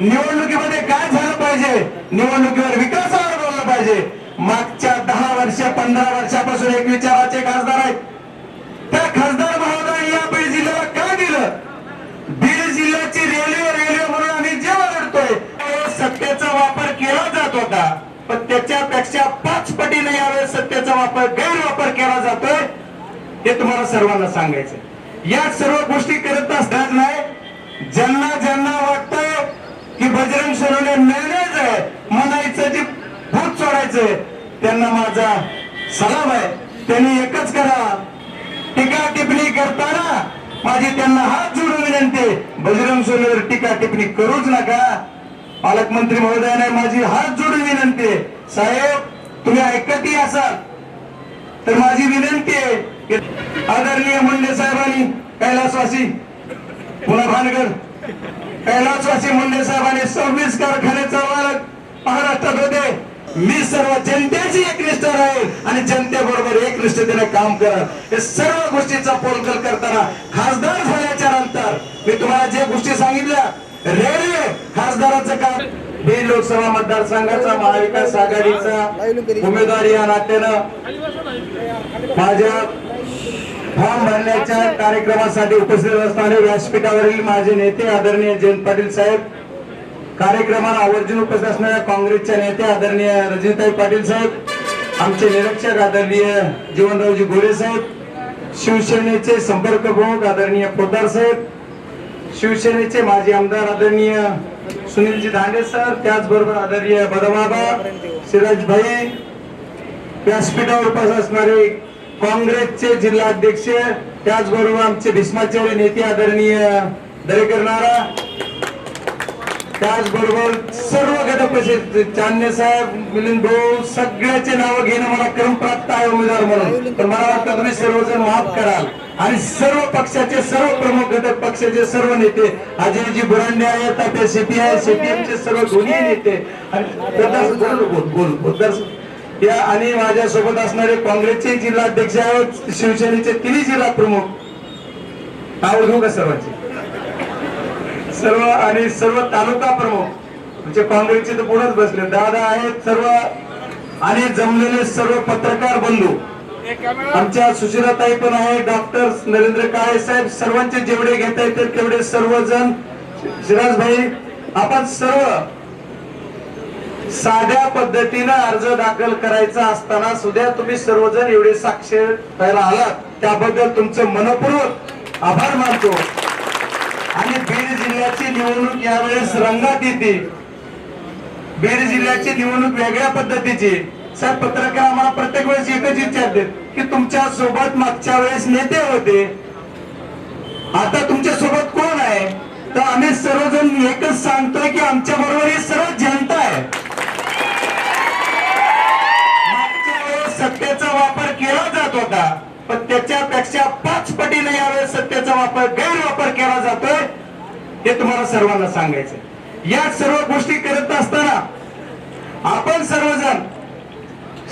निवडणुकीमध्ये काय झालं पाहिजे? निवडणुकीवर विकासावर बोललं पाहिजे. मागच्या दहा वर्ष पंधरा वर्षापासून एक विचाराचे खासदार आहेत. त्या खासदार महोदय या जिल्ह्याला का दिलं? बीड जिल्ह्याची रेल्वे रेल्वे म्हणून आम्ही जेव्हा लढतोय त्यावेळेस सत्तेचा वापर केला जात होता. पण त्याच्यापेक्षा पाच पटीने यावेळेस सत्तेचा वापर गैरवापर केला जातोय हे तुम्हाला सर्वांना सांगायचं या सर्व गोष्टी करत असतात नाही ज्यांना ज्यांना बजरंग सोनवणे मॅनेज आहे. म्हणायचं जे भूत सोडायचंय त्यांना माझा सलाम आहे. त्यांनी एकच करा. टीका टिप्पणी करताना माझी त्यांना हात जोडून विनंती बजरंग सोनवर टीका टिप्पणी करूच नका पालकमंत्री महोदयाने माझी हात जोडून विनंती साहेब तुम्ही ऐकतही असाल. तर माझी विनंती आहे आदरणीय मुंडे साहेबांनी कैलासवासी पुन्हा भानगड. कैलासवासी मुंडे साहेबांनी सव्वीस कारखान्याचा मालक महाराष्ट्रात होते मी सर्व जनतेची एकनिष्ठ राहील आणि जनतेबरोबर एकनिष्ठतेने काम करत हे सर्व गोष्टीचा पोलकल करताना खासदार झाल्याच्यानंतर मी तुम्हाला जे गोष्टी सांगितल्या रेल्वे खासदाराचं काम. बीड लोकसभा मतदारसंघाचा महाविकास आघाडीचा उमेदवारी या नात्यानं. माझ्या फॉर्म भरण्याच्या कार्यक्रमासाठी उपस्थित असणारे व्यासपीठावरील माझे नेते आदरणीय जयंत पाटील साहेब कार्यक्रमाला आवर्जून उपस्थित असणाऱ्या काँग्रेसच्या नेते आदरणीय रजनीताई पाटील साहेब आमचे निरीक्षक आदरणीय जीवनरावजी गोरे साहेब शिवसेनेचे संपर्क प्रमुख आदरणीय पोदार साहेब शिवसेनेचे माजी आमदार आदरणीय सुनीलजी धांडे सर त्याचबरोबर आदरणीय बदमाबा सिराज भाई व्यासपीठावर उपस्थित असणारे काँग्रेसचे जिल्हा अध्यक्ष त्याचबरोबर आमचे भीष्माचार्य नेते आदरणीय दरेकर नारा त्याचबरोबर सर्व घटक कसे चांदणे साहेब मिलिंद भाऊ सगळ्याचे नाव घेणं मला क्रमप्राप्त आहे उमेदवार म्हणून. तर मला वाटतं तुम्ही सर्वजण माफ कराल. आणि सर्व पक्षाचे सर्व प्रमुख घटक पक्षाचे सर्व नेते अजयजी बुरांडे आहेत आपले शेती आहे सीपीएमचे सर्व दोन्ही नेते. आणि बोल बोल बोल पोद्दार- या आणि माझ्या सोबत असणारे काँग्रेसचे जिल्हाध्यक्ष आहेत शिवसेनेचे तिन्ही जिल्हा प्रमुख. नाव घेऊ का सर्वांचे? सर्व आणि सर्व तालुका प्रमुख. म्हणजे काँग्रेसचे तर पुढेच बसले. दादा आहेत सर्व आणि जमलेले सर्व पत्रकार बंधू. आमच्या सुशीलाताई पण आहे डॉक्टर नरेंद्र काळे साहेब. सर्वांचे जेवढे घेता येतील तेवढे सर्वजण. शिराज भाई आपण सर्व साध्या पद्धतीनं अर्ज दाखल करायचा असताना सुद्धा तुम्ही सर्वजण एवढे साक्ष व्हायला आलात. त्याबद्दल तुमचं मनपूर्वक आभार मानतो. आणि बीड जिल्ह्याची निवडणूक यावेळेस रंगात येते. बीड जिल्ह्याची निवडणूक वेगळ्या पद्धतीची. साहेब पत्रकार आम्हाला प्रत्येक वेळेस एकच विचारते की तुमच्यासोबत मागच्या वेळेस नेते होते. आता तुमच्यासोबत कोण आहे? तर आम्ही सर्वजण एकच सांगतोय की आमच्या बरोबर ही सर्व जनता आहे. सत्तेचा वापर केला जात होता पण त्याच्यापेक्षा पाच पटीने यावेळेस सत्तेचा वापर गैरवापर केला जातोय हे तुम्हाला सर्वांना सांगायचं या सर्व गोष्टी करत असताना आपण सर्वजण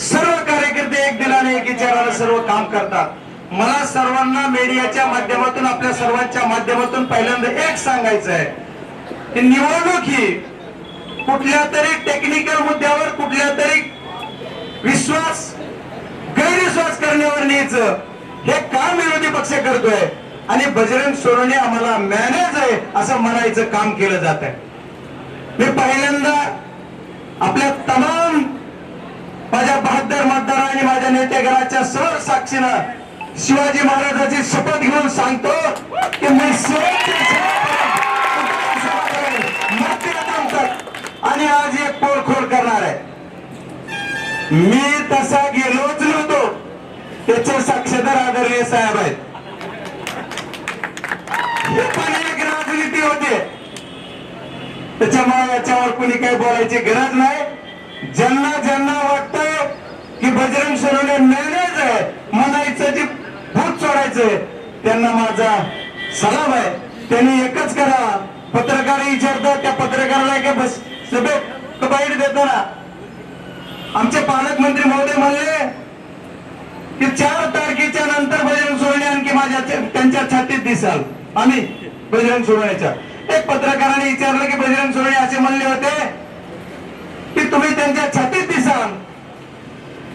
सर्व कार्यकर्ते एक दिलाने एक विचाराने सर्व काम करतात. मला सर्वांना मीडियाच्या माध्यमातून आपल्या सर्वांच्या माध्यमातून पहिल्यांदा एक सांगायचं आहे की निवडणूक ही कुठल्या तरी टेक्निकल मुद्द्यावर कुठल्या तरी विश्वास गैरविश्वास करण्यावर न्यायचं हे काम विरोधी पक्ष करतोय. आणि बजरंग सोनवणे आम्हाला मॅनेज आहे असं म्हणायचं काम केलं जात आहे मी पहिल्यांदा आपल्या तमाम माझ्या बहादर मतदार आणि माझ्या नेतेगराच्या सर साक्षीनं शिवाजी महाराजाची शपथ घेऊन सांगतो की मी आणि आज एक पोळखोळ करणार आहे. मी तसा गेलोच नव्हतो. त्याचे साक्षीदार आदरणीय साहेब आहेत. हे पण एक राजनीती होते. त्याच्यामुळे याच्यावर कोणी काही बोलायची गरज नाही. ज्यांना ज्यांना वाटतंय की बजरंग सोनवणे निर्णयच आहे म्हणायचं जे भूत सोडायचंय त्यांना माझा सलाम आहे. त्यांनी एकच करा. पत्रकार विचारतात त्या पत्रकाराला काय बस सभेत बाईट देताना आमचे पालकमंत्री महोदय म्हणले की चार तारखेच्या नंतर बजरंग सोडणे आणखी माझ्या त्यांच्या छातीत दिसाल. आम्ही बजरंग सोडण्याच्या. एक पत्रकाराने विचारलं की बजरंग सोडणे असे म्हणले होते की तुम्ही त्यांच्या छातीत दिसाल.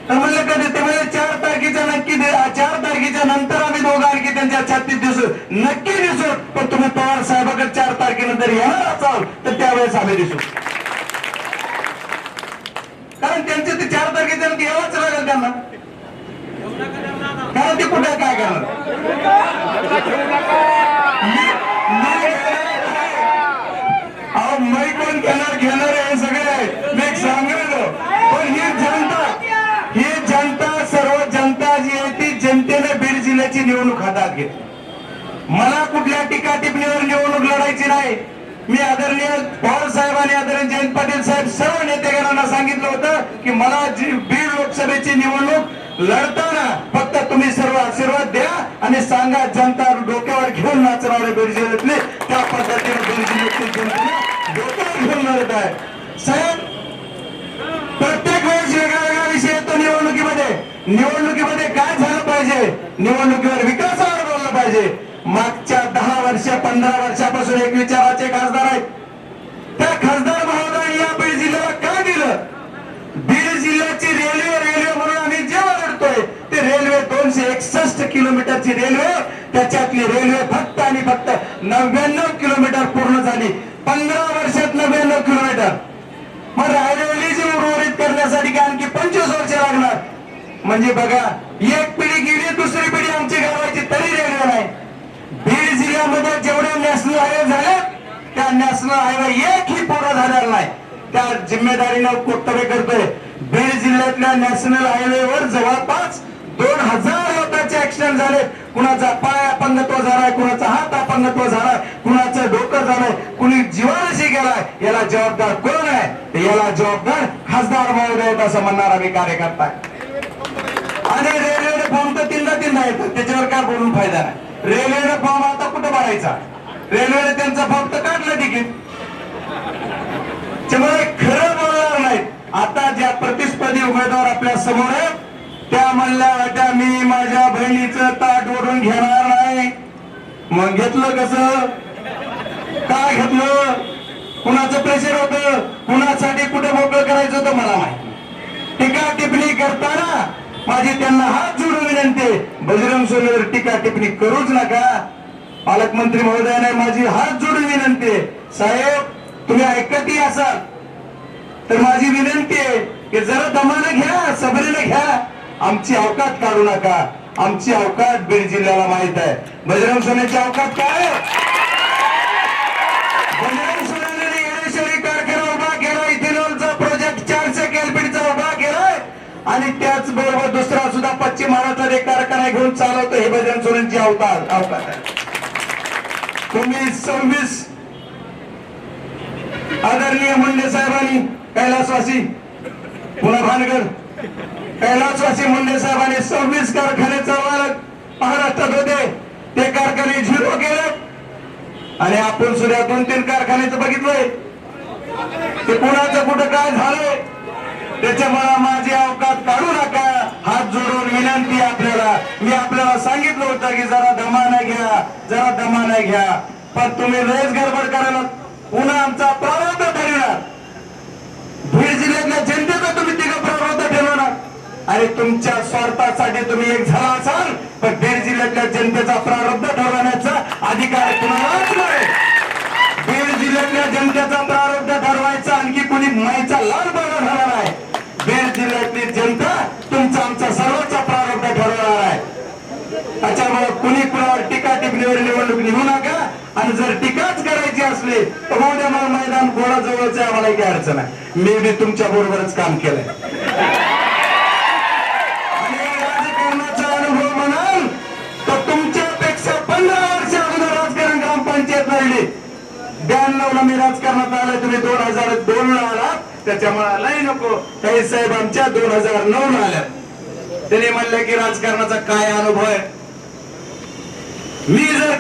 तर म्हणलं कधी? ते म्हणजे चार तारखेच्या नक्की दे- चार तारखेच्या नंतर आम्ही दोघं आणखी त्यांच्या छातीत दिसू नक्की दिसू. पण तुम्ही पवार साहेबाकडे चार तारखेनंतर येणार असाल तर त्यावेळेस आम्ही दिसू. कारण त्यांचे ते चार तारखे त्यांना घ्यावाच लागेल त्यांना. कारण ते कुठे काय करणार? मी- पण अहो मै घेणार घेणार हे सगळे मी एक सांगितलं पण ही जनता ही जनता सर्व जनता जी आहे ती जनतेने बीड जिल्ह्याची निवडणूक हातात घेतली. मला कुठल्या टीका टिपणीवर निवडणूक लढायची नाही. मी आदरणीय पवार साहेब आणि आदरणीय जयंत पाटील साहेब सर्व नेतेगणांना सांगितलं होतं की मला जी बीड लोकसभेची निवडणूक लढताना फक्त तुम्ही सर्व आशीर्वाद द्या आणि सांगा जनता डोक्यावर घेऊन नाचणारे बीड जिल्ह्यातले त्या पद्धतीने बीड जिल्ह्यातील जनतेने डोक्यावर घेऊन लढत आहे. साहेब प्रत्येक वेळेस वेगळा वेगळा विषय येतो निवडणुकीमध्ये. निवडणुकीमध्ये काय झालं पाहिजे? निवडणुकीवर विकासावर बोललं पाहिजे. मागच्या दहा वर्ष पंधरा वर्षापासून एक विचाराचे खासदार आहेत. त्या खासदार महोदयांनी या बीड जिल्ह्याला काय दिलं? बीड जिल्ह्याची रेल्वे रेल्वे म्हणून आम्ही जेव्हा लढतोय ते रेल्वे दोनशे एकसष्ट किलोमीटरची रेल्वे त्याच्यातली रेल्वे फक्त आणि फक्त नव्याण्णव किलोमीटर पूर्ण झाली. पंधरा वर्षात नव्याण्णव किलोमीटर. मग रायरेवली जी उर्वरित करण्यासाठी काय आणखी पंचवीस वर्ष लागणार? म्हणजे बघा एक पिढी गेली दुसरी पिढी आमची घालवायची तरी रेल्वे नाही. इंडियामध्ये जेवढे नॅशनल हायवे झाले त्या नॅशनल हायवे एक ही पूर्ण झालेला नाही. त्या जिम्मेदारीनं कर्तव्य करतोय. बीड जिल्ह्यातल्या नॅशनल हायवेवर जवळपास दोन हजार लोकांचे ऍक्सिडेंट झाले. कुणाचा पाय अपंगत्व झालाय कुणाचा हात अपंगत्व झालाय कुणाचं डोकं झालंय कुणी जीवाशी गेलाय याला जबाबदार कोण आहे? याला जबाबदार खासदार महोदय आहेत असं म्हणणार आम्ही कार्यकर्ता. आणि रेल्वेने फोन तर तीनदा तीनदा येतात त्याच्यावर काय बोलून फायदा नाही. रेल्वेने फॉर्म आता कुठं भरायचा? रेल्वेने त्यांचा फॉर्म तर काढलं तिकीट. त्यामुळे खरं बोलणार नाहीत. आता ज्या प्रतिस्पर्धी उमेदवार आपल्यासमोर आहेत त्या म्हणल्या होत्या मी माझ्या बहिणीचं ताट ओढून घेणार नाही. मग घेतलं कसं? काय घेतलं? कुणाचं प्रेशर होत? कुणासाठी कुठे मोकळं करायचं होतं मला माहिती टीका टिप्पणी करताना माझी त्यांना हात जोडून विनंती बजरंग सोनेवर टीका टिप्पणी करूच नका. पालकमंत्री महोदयाने माझी हात जोडून विनंती साहेब तुम्ही ऐकतही असाल. तर माझी विनंती आहे की जरा दमानं घ्या सबरीनं घ्या. आमची अवकात काढू नका. आमची अवकात बीड जिल्ह्याला माहीत आहे. बजरंग सोन्याची अवकात काय? आणि त्याचबरोबर दुसरा सुद्धा पश्चिम महाराष्ट्रात एक कारखाना घेऊन चालवतो हे भजन सोन्यांची अवतार अवकाश आहे तुम्ही सव्वीस आदरणीय मुंडे साहेबांनी कैलासवासी पुन्हा भानगड कैलासवासी मुंडे साहेबांनी सव्वीस कारखान्याचा मालक महाराष्ट्रात होते. ते कारखाने झिरो केले. आणि आपण सुद्धा दोन तीन कारखान्याचं बघितलंय. ते कुणाचं कुठं काय झालंय? त्याच्यामुळे माझी अवकात काढू नका हात जोडून विनंती आहे आपल्याला मी आपल्याला सांगितलं होता की जरा दमानं घ्या जरा दमानं घ्या. पण तुम्ही लयच गडबड करायला पुन्हा आमचा प्रारंभ ठरविणार. बीड जिल्ह्यातल्या जनतेचा तुम्ही तिघं प्रारंभ ठरवणार. आणि तुमच्या स्वार्थासाठी तुम्ही एक झाला असाल पण बीड जिल्ह्यातल्या जनतेचा प्रारब्ध ठरवण्याचा अधिकार कुणालाच नाही. बीड जिल्ह्यातल्या जनतेचा प्रारब्ध ठरवायचा आणखी कुणी माईचा लाल बघा ठरवणार निघू नका. आणि जर टीकाच करायची असली तर उद्या मला मैदान गोळा जवळच आहे आम्हाला काही अडचण आहे मी बी तुमच्या बरोबरच काम केलंय. राजकारणाचा अनुभव म्हणाल तर तुमच्यापेक्षा पंधरा वर्ष अगोदर राजकारण ग्रामपंचायत लढली ब्याण्णव मी राजकारणात आलोय तुम्ही दोन हजार दोन ला आलात. त्याच्यामुळे आलाही नको. काही साहेब आमच्या दोन हजार नऊ ला आल्या त्याने म्हणलं की राजकारणाचा काय अनुभव आहे? मी जर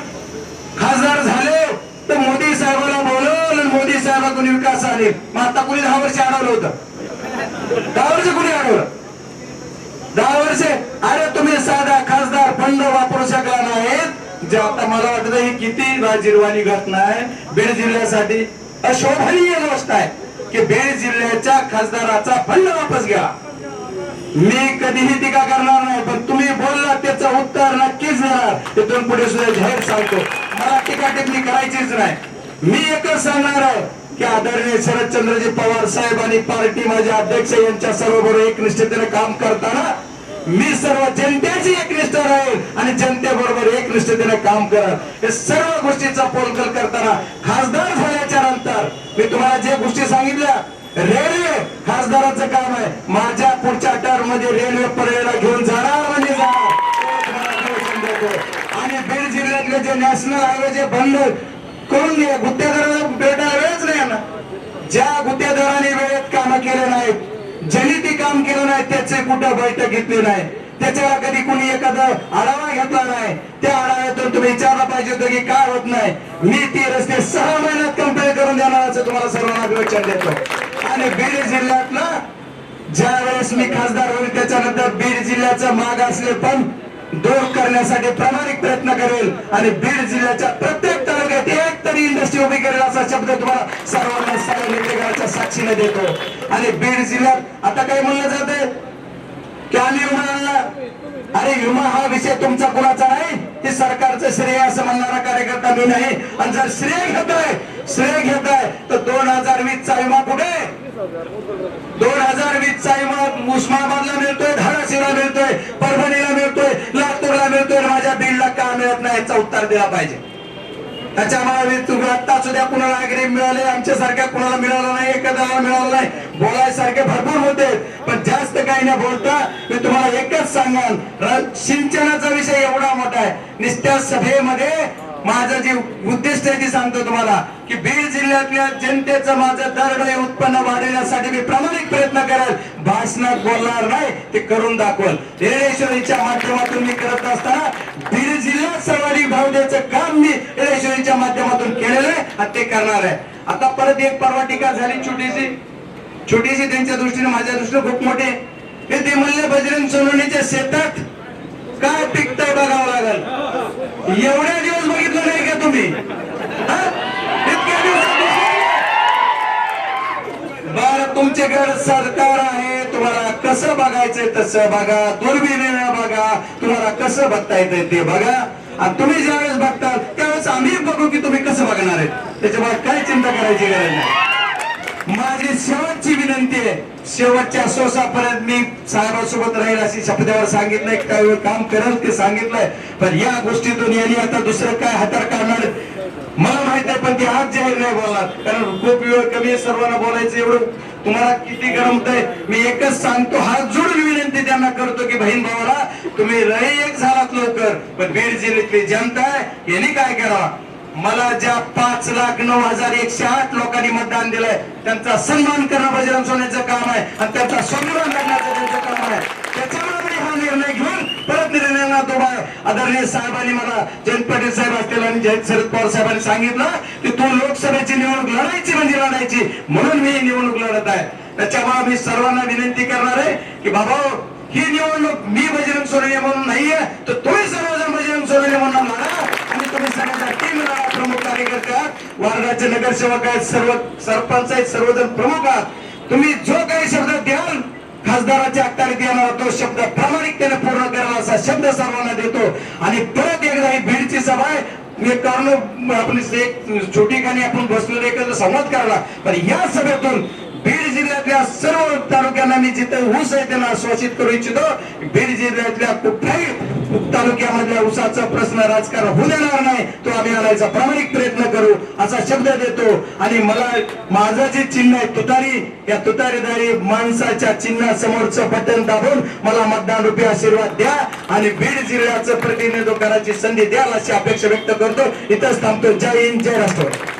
खासदार झाले तर मोदी साहेबांना बोलवलं आणि मोदी कोणी विकास आले. मग आता कुणी दहा वर्ष अडवलं होतं? दहा वर्ष कुणी अडवलं? दहा वर्षे? अरे तुम्ही साधा खासदार फंड वापरू शकला नाहीत जे आता मला वाटतं ही किती राजीरवाणी घटना आहे. बीड जिल्ह्यासाठी अशोभनीय गोष्ट आहे की बीड जिल्ह्याच्या खासदाराचा फंड वापस घ्या. मी कधीही टीका करणार नाही पण तुम्ही बोलला त्याचं उत्तर नक्कीच देणार. इथून पुढे सुद्धा जाहीर सांगतो. मला टीका टिप्पणी करायचीच नाही. मी एकच सांगणार आहे की आदरणीय शरदचंद्रजी पवार साहेब आणि पार्टी माझे अध्यक्ष यांच्या सर्वबरोबर एकनिष्ठतेने काम करताना मी सर्व जनतेची एकनिष्ठ राहील आणि जनतेबरोबर एकनिष्ठतेने काम करत हे सर्व गोष्टीचा पोलकल करताना खासदार झाल्याच्यानंतर मी तुम्हाला जे गोष्टी सांगितल्या रेल्वे खासदाराचं काम आहे. माझ्या मध्ये रेल्वे परेडला घेऊन जाणार म्हणजे जाणार आणि बीड जिल्ह्यातले जे नॅशनल हायवे जे बंद करून घ्या गुत्तेदाराला भेटायला वेळच नाही ना ज्या गुत्तेदाराने वेळेत कामं केले नाहीत ज्यांनी ती काम केलं नाही त्याचे कुठं बैठक घेतली नाही. त्याच्यावर कधी कुणी एखादा आढावा घेतला नाही. त्या आढाव्यातून तुम्ही विचारला पाहिजे होतं की काय होत नाही. मी ती रस्ते सहा महिन्यात कंप्लीट करून देणार असं तुम्हाला सर्वांना अभिवचन देतो. आणि बीड जिल्ह्यातला ज्या वेळेस मी खासदार होईल त्याच्यानंतर बीड जिल्ह्याचं माग असले पण दूर करण्यासाठी प्रामाणिक प्रयत्न करेल आणि बीड जिल्ह्याच्या प्रत्येक तालुक्यात एक तरी इंडस्ट्री उभी करेल असा शब्द तुम्हाला सर्वांना सर्व नेतेकरांच्या साक्षीने देतो. आणि बीड जिल्ह्यात आता काय म्हणलं जाते की आम्ही विमा अरे विमा हा विषय तुमचा कुणाचा नाही? हे सरकारचं श्रेय असं म्हणणारा कार्यकर्ता मी नाही. आणि जर श्रेय घेतोय श्रेय घेतोय तर दोन हजार वीस चा विमा कुठे? दोन हजार वीस चा विमा उस्मानाबादला मिळतोय धाराशिवला मिळतोय परभणीला मिळतोय लातूरला मिळतोय आणि माझ्या बीडला का मिळत नाही याचा उत्तर दिला पाहिजे. त्याच्यामुळे तुम्ही आता सुद्धा कुणाला अग्री मिळाले आमच्या सारख्या कुणाला मिळाला नाही एखाद्याला मिळाला नाही. बोलायसारखे भरपूर होते पण जास्त काही न बोलता एकच सांगाल सिंचनाचा विषय एवढा मोठा आहे. नुसत्या सभेमध्ये माझं जे उद्दिष्ट आहे ते सांगतो तुम्हाला की बीड जिल्ह्यातल्या जनतेचं माझं दरडोई उत्पन्न वाढवण्यासाठी मी प्रामाणिक प्रयत्न करेल. भाषणात बोलणार नाही ते करून दाखवल. येळेश्वरीच्या माध्यमातून मी करत असताना बीड जिल्ह्यात सर्वाधिक भाव द्यायचं काम मी येळेश्वरीच्या माध्यमातून केलेलं आहे आणि ते करणार आहे. आता परत एक परवा टीका झाली छोटीशी. छोटीशी त्यांच्या दृष्टीने माझ्या दृष्टीने खूप मोठी हे ते म्हणले बजरंग सोनवणीच्या शेतात काय पिकतंय बघावं लागल? एवढ्या दिवस बघितलं नाही का तुम्ही? बर तुमच्याकडे सरकार आहे तुम्हाला कसं बघायचंय तसं बघा. दुर्बिणीनं बघा. तुम्हाला कसं बघता येतंय ते बघा. आणि तुम्ही ज्यावेळेस बघताल त्यावेळेस आम्ही बघू की तुम्ही कसं बघणार आहे त्याच्यामुळे काय चिंता करायची गरज नाही. माझी शेवटची विनंती आहे शेवटच्या श्वासापर्यंत मी साहेबांसोबत राहील अशी शपथावर सांगितलंय काही वेळ काम करेल ते सांगितलंय. पण या गोष्टीतून यांनी आता दुसरं काय हातार काढणार? मला माहीत आहे पण ते आज जाहीर नाही बोलणार. कारण खूप वेळ कमी आहे सर्वांना बोलायचं एवढं. तुम्हाला किती गरमत आहे मी एकच सांगतो हात जोडून विनंती त्यांना करतो की बहीण भावाला तुम्ही रही एक झालात लवकर. पण बीड जिल्ह्यातली जनता आहे यांनी काय करा मला ज्या पाच लाख नऊ हजार एकशे आठ लोकांनी मतदान दिलंय त्यांचा सन्मान करणं बजरंग सोन्याचं काम आहे आणि त्यांचा स्वाभिमान करण्याचं त्यांचं काम आहे. त्याच्यामुळे हा निर्णय घेऊन परत निर्णयात उभा आहे. आदरणीय साहेबांनी मला जयंत पाटील साहेब असतील आणि जयंत शरद पवार साहेबांनी सांगितलं की तू लोकसभेची निवडणूक लढायची म्हणजे लढायची म्हणून मी निवडणूक लढत आहे. त्याच्यामुळे मी सर्वांना विनंती करणार आहे की बाबा ही निवडणूक मी बजरंग सोनवणे म्हणून नाहीये तर तुम्ही सर्वजण बजरंग सोनवणे म्हणून लढा तुम्ही सगळ्यांचा टीम लढा प्रमुख कार्यकर्ते आहात वार्डाचे नगरसेवक आहेत सर्व सरपंच आहेत सर्वजण प्रमुख आहात. तुम्ही जो काही शब्द द्याल खासदाराच्या अखत्यारीत येणार तो शब्द प्रामाणिकतेने पूर्ण करणार असा शब्द सर्वांना देतो. आणि परत एकदा ही बीडची सभा आहे. मी कारण आपण एक छोटी गाणी आपण बसलेलो एकत्र संवाद करायला. पण या सभेतून बीड जिल्ह्यातल्या सर्व तालुक्यांना मी जिथे ऊस आहे त्यांना आश्वासित करू इच्छितो. बीड जिल्ह्यातल्या कुठल्याही तालुक्यामधल्या उसाचा प्रश्न राजकारण होऊ देणार नाही तो आम्ही आणायचा प्रामाणिक प्रयत्न करू असा शब्द देतो. आणि मला माझं जे चिन्ह आहे तुतारी या तुतारीदारी माणसाच्या चिन्हासमोरचं बटन दाबून मला मतदान रुपये आशीर्वाद द्या आणि बीड जिल्ह्याचं प्रतिनिधित्व करायची संधी द्याल अशी अपेक्षा व्यक्त करतो. इथंच थांबतो. जय हिंद जय राष्ट्रवादी